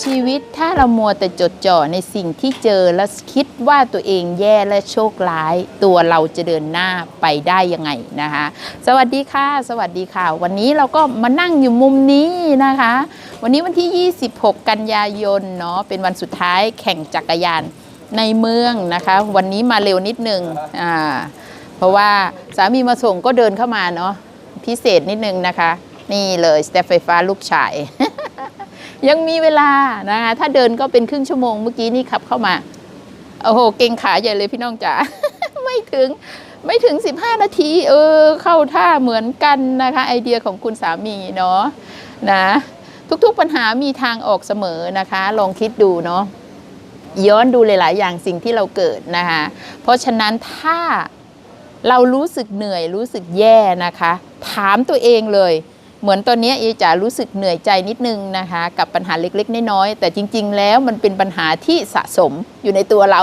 ชีวิตถ้าเรามัวแต่จดจ่อในสิ่งที่เจอแล้วคิดว่าตัวเองแย่และโชคร้าย ตัวเราจะเดินหน้าไปได้ยังไงนะคะ สวัสดีค่ะ สวัสดีค่ะ วันนี้เราก็มานั่งอยู่มุมนี้นะคะ วันนี้วันที่ 26 กันยายนเนาะเป็นวันสุดท้ายแข่งจักรยานในเมืองนะคะ วันนี้มาเร็วนิดนึงอ่าเพราะว่าสามีมาส่งก็เดินเข้ามาเนาะพิเศษนิดนึงนะคะ นี่เลยสเตฟไฟฟ้าลูกชาย ยังมีเวลานะคะถ้าเดินก็เป็นครึ่งชั่วโมงเมื่อกี้นี่ขับเข้ามาโอ้โหเก่งขาใหญ่เลยพี่น้องจ๋าไม่ถึงไม่ถึง 15 นาที เออ เข้าท่าเหมือนกันนะคะ ไอเดียของคุณสามีเนาะนะทุกๆปัญหามีทางออกเสมอนะคะ ลองคิดดูเนาะย้อนดูหลาย ๆ อย่างสิ่งที่เราเกิดนะคะ เพราะฉะนั้นถ้าเรารู้สึกเหนื่อยรู้สึกแย่นะคะ ถามตัวเองเลย เหมือนตอนนี้เอจ๋ารู้สึกเหนื่อยใจนิดนึงนะคะ กับปัญหาเล็กๆน้อยๆแต่จริง ๆ แล้วมันเป็นปัญหาที่สะสมอยู่ในตัวเรา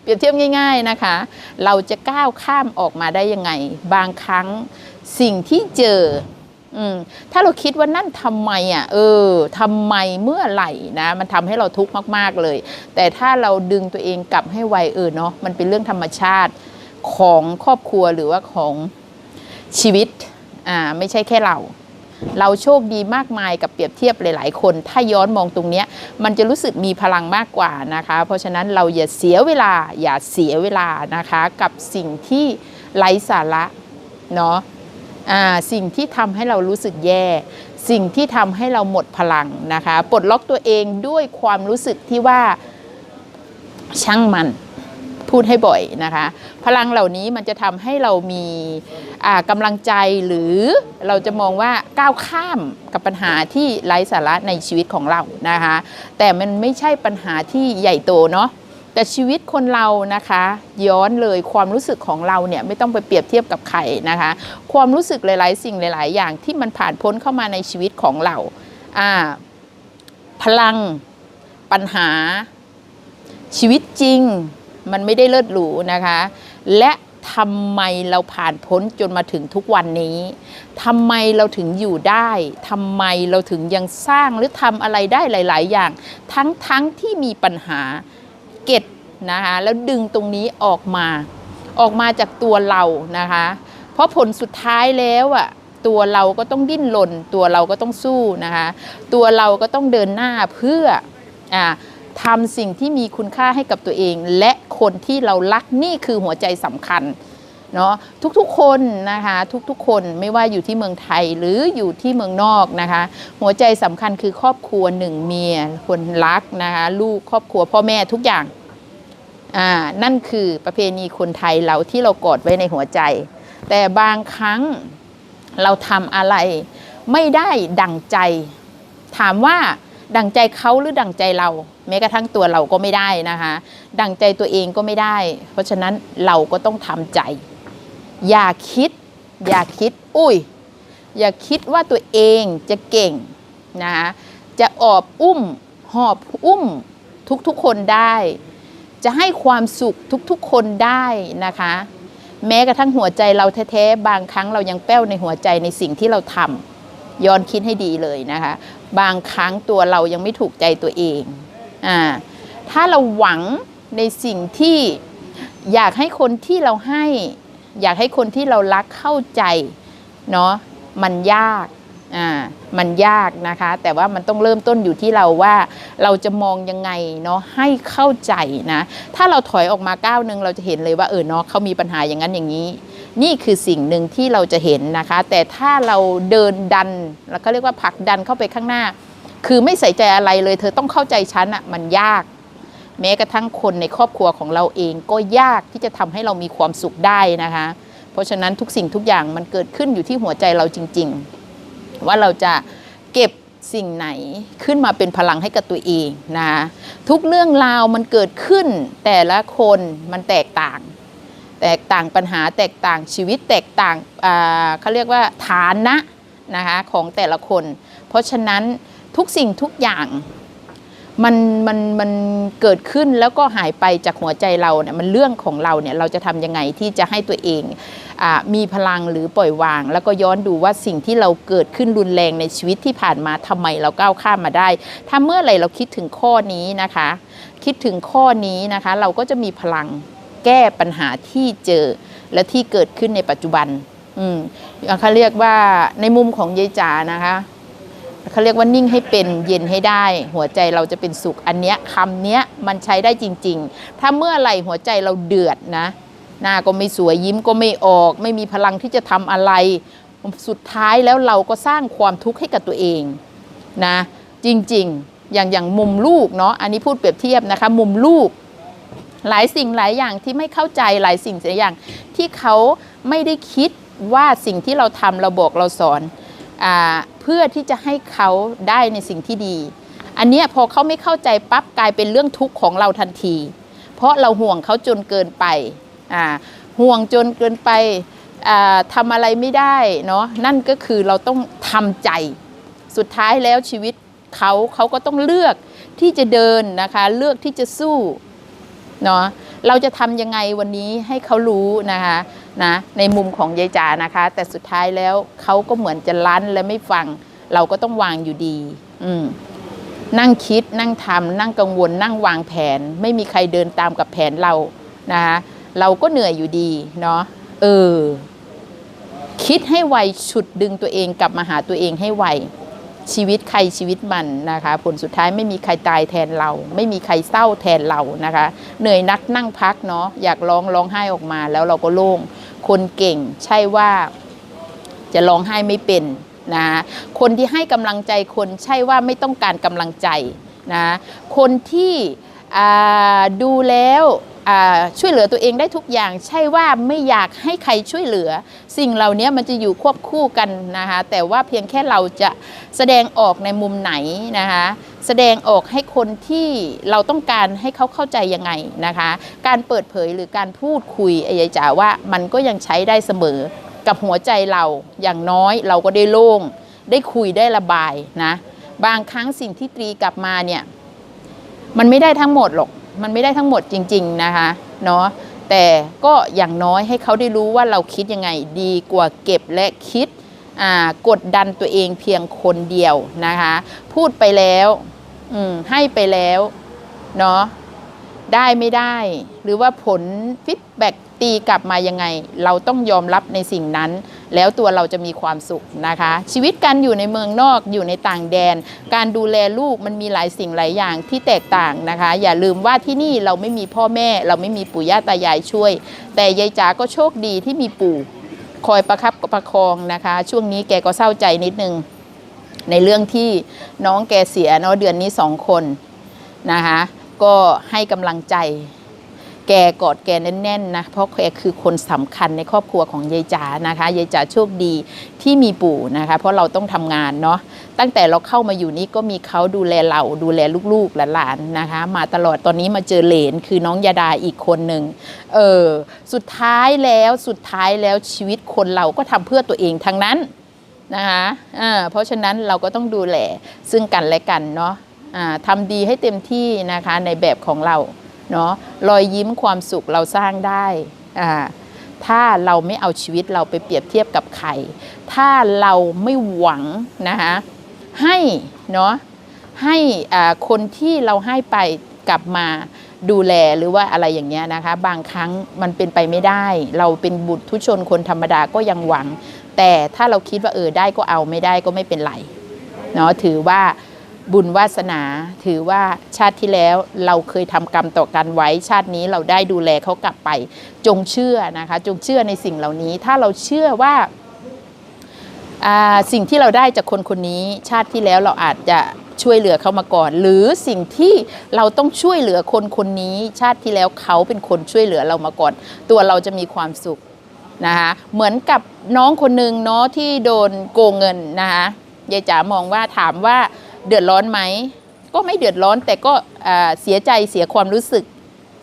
เปรียบเทียบง่าย ๆนะคะ เราจะก้าวข้ามออกมาได้ยังไง บางครั้งสิ่งที่เจออถ้าเราคิดว่านั่นทำไมอะ เออทำไมเมื่อไหร่นะ มันทำให้เราทุกข์มาก ๆ เลย แต่ถ้าเราดึงตัวเองกลับให้ไวเออเนาะมันเป็นเรื่องธรรมชาติของครอบครัวหรือว่าของชีวิต อ่าไม่ใช่แค่เรา เราโชคดีมากมายกับเปรียบเทียบหลาย ๆ คน ถ้าย้อนมองตรงเนี้ยมันจะรู้สึกมีพลังมากกว่านะคะ เพราะฉะนั้นเราอย่าเสียเวลาอย่าเสียเวลานะคะกับสิ่งที่ไร้สาระเนาะอ่าสิ่งที่ทำให้เรารู้สึกแย่ สิ่งที่ทำให้เราหมดพลังนะคะ ปลดล็อกตัวเองด้วยความรู้สึกที่ว่าช่างมัน พูดให้บ่อยนะคะ พลังเหล่านี้มันจะทำให้เรามีกำลังใจหรือเราจะมองว่าก้าวข้ามกับปัญหาที่ไร้สาระในชีวิตของเรานะคะ แต่มันไม่ใช่ปัญหาที่ใหญ่โตเนาะแต่ชีวิตคนเรานะคะ ย้อนเลยความรู้สึกของเราเนี่ยไม่ต้องไปเปรียบเทียบกับใครนะคะ ความรู้สึกหลาย ๆ สิ่งหลาย ๆ อย่างที่มันผ่านพ้นเข้ามาในชีวิตของเราอ่าพลังปัญหาชีวิตจริง มันไม่ได้เลิศหรูนะคะ และทำไมเราผ่านพ้นจนมาถึงทุกวันนี้ทำไมเราถึงอยู่ได้ทำไมเราถึงยังสร้างหรือทำอะไรได้หลาย ๆ อย่าง ทั้งทั้งที่มีปัญหาเก็ตนะคะแล้วดึงตรงนี้ออกมา ออกมาจากตัวเรานะคะ เพราะผลสุดท้ายแล้วอะตัวเราก็ต้องดิ้นรนตัวเราก็ต้องสู้นะคะ ตัวเราก็ต้องเดินหน้าเพื่ออ่า ทำสิ่งที่มีคุณค่าให้กับตัวเอง และคนที่เรารักนี่คือหัวใจสำคัญเนาะทุกๆคนนะคะทุกๆคนไม่ว่าอยู่ที่เมืองไทยหรืออยู่ที่เมืองนอกนะคะ หัวใจสำคัญคือครอบครัวหนึ่งเมียคนรักนะคะลูกครอบครัวพ่อแม่ทุกอย่างอ่านั่นคือประเพณีคนไทยเราที่เรากอดไว้ในหัวใจ แต่บางครั้งเราทำอะไรไม่ได้ดั่งใจ ถามว่าดั่งใจเขาหรือดั่งใจเรา แม้กระทั่งตัวเราก็ไม่ได้นะคะ ดังใจตัวเองก็ไม่ได้ เพราะฉะนั้นเราก็ต้องทำใจ อย่าคิด อย่าคิด อุ้ย อย่าคิดว่าตัวเองจะเก่งนะคะจะออบอุ้ม หอบอุ้มทุกๆคนได้ จะให้ความสุขทุกๆคนได้นะคะ แม้กระทั่งหัวใจเราแท้ๆบางครั้งเรายังแป้วในหัวใจในสิ่งที่เราทำย้อนคิดให้ดีเลยนะคะ บางครั้งตัวเรายังไม่ถูกใจตัวเอง อ่าถ้าเราหวังในสิ่งที่อยากให้คนที่เราให้ อยากให้คนที่เรารักเข้าใจเนาะมันยากอ่ามันยากนะคะ แต่ว่ามันต้องเริ่มต้นอยู่ที่เราว่าเราจะมองยังไงเนาะให้เข้าใจนะถ้าเราถอยออกมาก้าวหนึ่งเราจะเห็นเลยว่าเออเนาะเขามีปัญหาอย่างนั้นอย่างนี้ นี่คือสิ่งหนึ่งที่เราจะเห็นนะคะ แต่ถ้าเราเดินดันแล้วก็เรียกว่าผลักดันเข้าไปข้างหน้า คือไม่ใส่ใจอะไรเลย เธอต้องเข้าใจฉันอะมันยาก แม้กระทั่งคนในครอบครัวของเราเองก็ยากที่จะทำให้เรามีความสุขได้นะคะ เพราะฉะนั้นทุกสิ่งทุกอย่างมันเกิดขึ้นอยู่ที่หัวใจเราจริง ๆ ว่าเราจะเก็บสิ่งไหนขึ้นมาเป็นพลังให้กับตัวเองนะคะทุกเรื่องราวมันเกิดขึ้น แต่ละคนมันแตกต่าง แตกต่างปัญหาแตกต่างชีวิตแตกต่างเขาเรียกว่าฐานะนะคะของแต่ละคน เพราะฉะนั้น ทุกสิ่งทุกอย่างมันมันมันเกิดขึ้นแล้วก็หายไปจากหัวใจเราเนี่ยมันเรื่องของเราเนี่ยเราจะทำยังไงที่จะให้ตัวเองอ่ามีพลังหรือปล่อยวาง แล้วก็ย้อนดูว่าสิ่งที่เราเกิดขึ้นรุนแรงในชีวิตที่ผ่านมาทำไมเราก้าวข้ามมาได้ ถ้าเมื่อไหร่เราคิดถึงข้อนี้นะคะ คิดถึงข้อนี้นะคะ เราก็จะมีพลังแก้ปัญหาที่เจอและที่เกิดขึ้นในปัจจุบัน อืมเขาเรียกว่าในมุมของยายจ๋านะคะ เขาเรียกว่านิ่งให้เป็นเย็นให้ได้ หัวใจเราจะเป็นสุขอันเนี้ยคำเนี้ยมันใช้ได้จริง ๆ ถ้าเมื่อไหร่หัวใจเราเดือดนะ หน้าก็ไม่สวยยิ้มก็ไม่ออก ไม่มีพลังที่จะทำอะไร สุดท้ายแล้วเราก็สร้างความทุกข์ให้กับตัวเองนะ จริงๆ อย่างอย่างมุมลูกเนาะอันนี้พูดเปรียบเทียบนะคะ มุมลูก หลายสิ่งหลายอย่างที่ไม่เข้าใจหลายสิ่งหลายอย่างที่เขาไม่ได้คิดว่าสิ่งที่เราทำเราบอกเราสอน เพื่อที่จะให้เขาได้ในสิ่งที่ดี อันเนี้ยพอเขาไม่เข้าใจปั๊บกลายเป็นเรื่องทุกข์ของเราทันที เพราะเราห่วงเขาจนเกินไปห่วงจนเกินไปอ่าทำอะไรไม่ได้เนาะนั่นก็คือเราต้องทำใจ สุดท้ายแล้วชีวิตเขาเขาก็ต้องเลือกที่จะเดินนะคะ เลือกที่จะสู้เนาะเราจะทำยังไงวันนี้ให้เขารู้นะคะ นะในมุมของยายจ๋านะคะ แต่สุดท้ายแล้วเขาก็เหมือนจะลั้นและไม่ฟัง เราก็ต้องวางอยู่ดี อืมนั่งคิดนั่งทำนั่งกังวล นั่งวางแผน ไม่มีใครเดินตามกับแผนเรานะคะเราก็เหนื่อยอยู่ดีเนาะเออ คิดให้ไวฉุดดึงตัวเองกลับมาหาตัวเองให้ไวชีวิตใครชีวิตมันนะคะ ผลสุดท้ายไม่มีใครตายแทนเรา ไม่มีใครเศร้าแทนเรานะคะ เหนื่อยนักนั่งพักเนาะอยากร้องร้องไห้ออกมาแล้วเราก็โล่ง คนเก่งใช่ว่าจะร้องไห้ไม่เป็นนะคนที่ให้กำลังใจคนใช่ว่าไม่ต้องการกำลังใจนะคนที่ดูแล้ว ช่วยเหลือตัวเองได้ทุกอย่าง ใช่ว่าไม่อยากให้ใครช่วยเหลือ สิ่งเหล่านี้มันจะอยู่ควบคู่กันนะคะแต่ว่าเพียงแค่เราจะแสดงออกในมุมไหนนะคะแสดงออกให้คนที่เราต้องการให้เขาเข้าใจยังไงนะคะ การเปิดเผยหรือการพูดคุยไอ้ยายจ๋าว่ามันก็ยังใช้ได้เสมอกับหัวใจเราอย่างน้อยเราก็ได้โล่ง ได้คุยได้ระบายนะ บางครั้งสิ่งที่ตรีกลับมาเนี่ย มันไม่ได้ทั้งหมดหรอก มันไม่ได้ทั้งหมดจริง ๆนะคะเนาะแต่ก็อย่างน้อยให้เขาได้รู้ว่าเราคิดยังไงดีกว่าเก็บและคิดกดดันตัวเองเพียงคนเดียวนะคะ พูดไปแล้วให้ไปแล้วเนาะได้ไม่ได้ หรือว่าผลฟีดแบ็กตีกลับมายังไง เราต้องยอมรับในสิ่งนั้น แล้วตัวเราจะมีความสุขนะคะ ชีวิตการอยู่ในเมืองนอกอยู่ในต่างแดน การดูแลลูกมันมีหลายสิ่งหลายอย่างที่แตกต่างนะคะ อย่าลืมว่าที่นี่เราไม่มีพ่อแม่ เราไม่มีปู่ย่าตายายช่วย แต่ยายจ๋าก็โชคดีที่มีปู่คอยประคับประคองนะคะ ช่วงนี้แกก็เศร้าใจนิดนึง ในเรื่องที่น้องแกเสียเนาะเดือนนี้สองคนนะคะก็ให้กำลังใจ แกกอดแกแน่นๆนะเพราะแกคือคนสำคัญในครอบครัวของยายจ๋านะคะยายจ๋าโชคดีที่มีปู่นะคะ เพราะเราต้องทำงานเนาะตั้งแต่เราเข้ามาอยู่นี่ก็มีเขาดูแลเราดูแลลูกๆหลานๆนะคะ มาตลอดตอนนี้มาเจอเหลนคือน้องยาดาอีกคนหนึ่งเออสุดท้ายแล้วสุดท้ายแล้วชีวิตคนเราก็ทำเพื่อตัวเองทั้งนั้นนะคะอ่าเพราะฉะนั้นเราก็ต้องดูแลซึ่งกันและกันเนาะอ่าทำดีให้เต็มที่นะคะในแบบของเรา เนาะรอยยิ้มความสุขเราสร้างได้อ่าถ้าเราไม่เอาชีวิตเราไปเปรียบเทียบกับใคร ถ้าเราไม่หวังนะคะให้เนาะให้อ่าคนที่เราให้ไปกลับมาดูแลหรือว่าอะไรอย่างเงี้ยนะคะ บางครั้งมันเป็นไปไม่ได้ เราเป็นบุตรทุชนคนธรรมดาก็ยังหวัง แต่ถ้าเราคิดว่าเออได้ก็เอาไม่ได้ก็ไม่เป็นไรเนาะถือว่า บุญวาสนาถือว่าชาติที่แล้วเราเคยทำกรรมต่อกันไว้ ชาตินี้เราได้ดูแลเขากลับไป จงเชื่อนะคะ จงเชื่อในสิ่งเหล่านี้ ถ้าเราเชื่อว่าาสิ่งที่เราได้จากคนคนนี้ ชาติที่แล้วเราอาจจะช่วยเหลือเขามาก่อน หรือสิ่งที่เราต้องช่วยเหลือคนคนนี้ ชาติที่แล้วเขาเป็นคนช่วยเหลือเรามาก่อน ตัวเราจะมีความสุขนะคะเหมือนกับน้องคนหนึ่งเนาะที่โดนโกงเงินนะคะยายจ๋ามองว่าถามว่า เดือดร้อนไหมก็ไม่เดือดร้อนแต่ก็เสียใจเสียความรู้สึก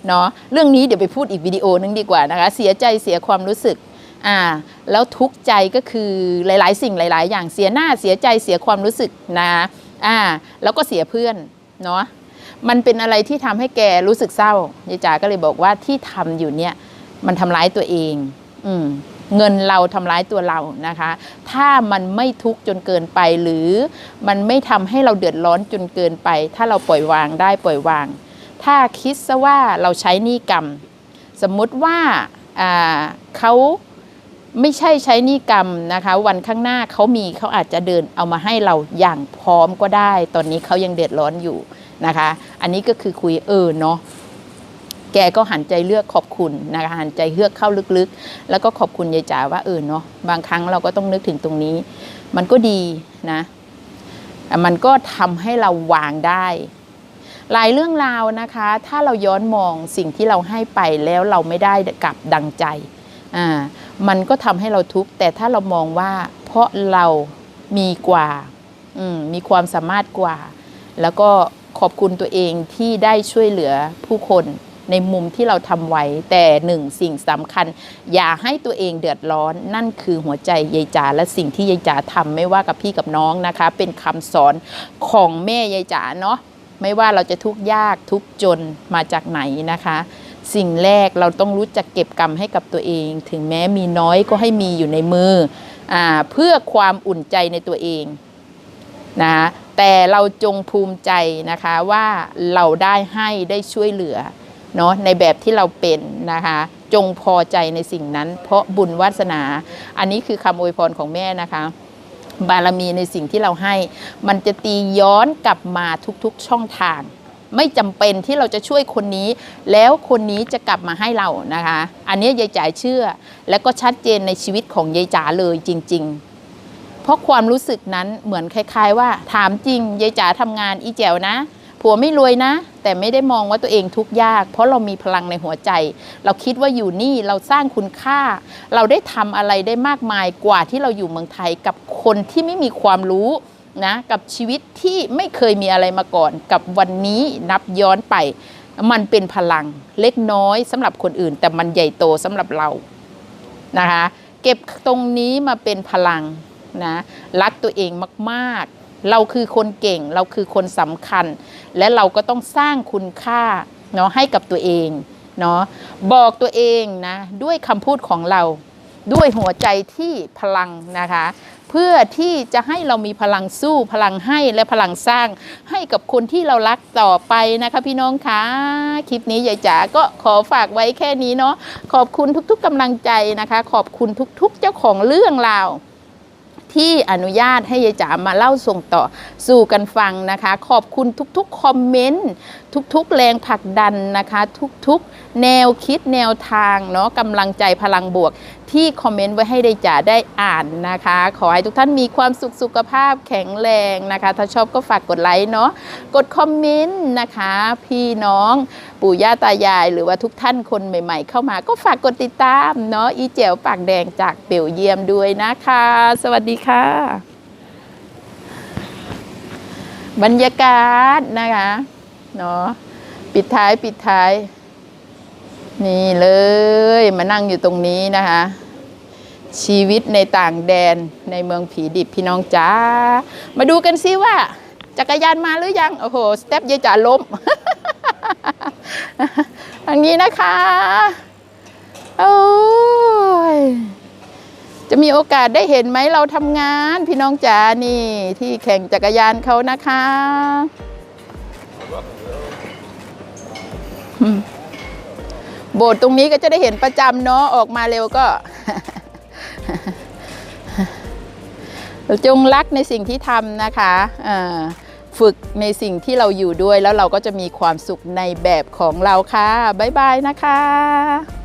เนาะเรื่องนี้เดี๋ยวไปพูดอีกวิดีโอนึงดีกว่านะคะเสียใจเสียความรู้สึกอ่าแล้วทุกข์ใจก็คือหลาย ๆ สิ่งหลาย ๆ อย่างเสียหน้าเสียใจเสียความรู้สึกนะอ่าแล้วก็เสียเพื่อนเนาะมันเป็นอะไรที่ทำให้แกรู้สึกเศร้ายายจ๋าก็เลยบอกว่าที่ทำอยู่เนี่ยมันทำร้ายตัวเอง อืม เงินเราทำร้ายตัวเรานะคะ ถ้ามันไม่ทุกข์จนเกินไปหรือมันไม่ทำให้เราเดือดร้อนจนเกินไป ถ้าเราปล่อยวางได้ปล่อยวาง ถ้าคิดซะว่าเราใช้นี้กรรม สมมุติว่าาเขาไม่ใช่ใช้นี้กรรมนะคะ วันข้างหน้าเขามีเขาอาจจะเดินเอามาให้เราอย่างพร้อมก็ได้ ตอนนี้เขายังเดือดร้อนอยู่นะคะ อันนี้ก็คือคุยเออเนาะ แกก็หันใจเลือกขอบคุณนะคะหันใจเลือกเข้าลึกๆ แล้วก็ขอบคุณยายจ๋าว่าเออเนาะบางครั้งเราก็ต้องนึกถึงตรงนี้ มันก็ดีนะแต่มันก็ทำให้เราวางได้ หลายเรื่องราวนะคะ ถ้าเราย้อนมองสิ่งที่เราให้ไปแล้วเราไม่ได้กลับดังใจอ่ามันก็ทำให้เราทุกข์แต่ถ้าเรามองว่า เพราะเรามีกว่าอืมมีความสามารถกว่า แล้วก็ขอบคุณตัวเองที่ได้ช่วยเหลือผู้คน ในมุมที่เราทำไว้ แต่หนึ่งสิ่งสำคัญ อย่าให้ตัวเองเดือดร้อน นั่นคือหัวใจยายจ๋าและสิ่งที่ยายจ๋าทำไม่ว่ากับพี่กับน้องนะคะ เป็นคำสอนของแม่ยายจ๋าเนาะไม่ว่าเราจะทุกข์ยากทุกข์จนมาจากไหนนะคะสิ่งแรกเราต้องรู้จักเก็บกรรมให้กับตัวเอง ถึงแม้มีน้อยก็ให้มีอยู่ในมืออเพื่อความอุ่นใจในตัวเองนะแต่เราจงภูมิใจนะคะว่าเราได้ให้ได้ช่วยเหลือ เนาะในแบบที่เราเป็นนะคะ จงพอใจในสิ่งนั้น เพราะบุญวาสนา อันนี้คือคำอวยพรของแม่นะคะ บารมีในสิ่งที่เราให้ มันจะตีย้อนกลับมาทุกๆช่องทาง ไม่จำเป็นที่เราจะช่วยคนนี้ แล้วคนนี้จะกลับมาให้เรานะคะ อันนี้ยายจ๋าเชื่อ และก็ชัดเจนในชีวิตของยายจ๋าเลยจริง ๆเพราะความรู้สึกนั้นเหมือนคล้าย ๆ ว่าถามจริงยายจ๋าทำงานอีแจ๋วนะ ผัวไม่รวยนะ แต่ไม่ได้มองว่าตัวเองทุกข์ยาก เพราะเรามีพลังในหัวใจ เราคิดว่าอยู่นี่เราสร้างคุณค่า เราได้ทำอะไรได้มากมายกว่าที่เราอยู่เมืองไทยกับคนที่ไม่มีความรู้นะกับชีวิตที่ไม่เคยมีอะไรมาก่อน กับวันนี้นับย้อนไป มันเป็นพลังเล็กน้อยสำหรับคนอื่น แต่มันใหญ่โตสำหรับเรานะคะเก็บตรงนี้มาเป็นพลังนะรักตัวเองมาก ๆ เราคือคนเก่ง เราคือคนสำคัญ และเราก็ต้องสร้างคุณค่าเนาะให้กับตัวเองเนาะบอกตัวเองนะด้วยคำพูดของเราด้วยหัวใจที่พลังนะคะ เพื่อที่จะให้เรามีพลังสู้พลังให้และพลังสร้างให้กับคนที่เรารักต่อไปนะคะพี่น้องคะคลิปนี้ยายจ๋าก็ขอฝากไว้แค่นี้เนาะขอบคุณทุกๆกำลังใจนะคะ ขอบคุณทุกๆเจ้าของเรื่องราว ที่อนุญาตให้ยายจ๋ามาเล่าส่งต่อสู่กันฟังนะคะ ขอบคุณทุกๆคอมเมนต์ทุกๆ แรงผลักดันนะคะ ทุกๆ แนวคิดแนวทางเนาะกำลังใจพลังบวก ที่คอมเมนต์ไว้ให้ได้จ๋าได้อ่านนะคะ ขอให้ทุกท่านมีความสุขสุขภาพแข็งแรงนะคะ ถ้าชอบก็ฝากกดไลค์เนาะกดคอมเมนต์นะคะ พี่น้องปู่ย่าตายาย หรือว่าทุกท่านคนใหม่ ๆ เข้ามาก็ฝากกดติดตามเนาะอีเจ๋วปากแดงจากเบลเยียมด้วยนะคะ สวัสดีค่ะ บรรยากาศนะคะเนาะปิดท้ายปิดท้าย นี่เลยมานั่งอยู่ตรงนี้นะคะ ชีวิตในต่างแดนในเมืองผีดิบพี่น้องจ้ามาดูกันซิว่า จักรยานมาหรือยัง โอ้โห สเต็ปยายจ๋าล้มทางนี้นะคะโอ้ยจะมีโอกาสได้เห็นไหมเราทำงานพี่น้องจ๋านี่ ที่แข่งจักรยานเขานะคะ โบสถ์ตรงนี้ก็จะได้เห็นประจำเนาะออกมาเร็วก็ จงรักในสิ่งที่ทำนะคะฝึกในสิ่งที่เราอยู่ด้วยแล้วเราก็จะมีความสุขในแบบของเราค่ะ บ๊ายบายนะคะ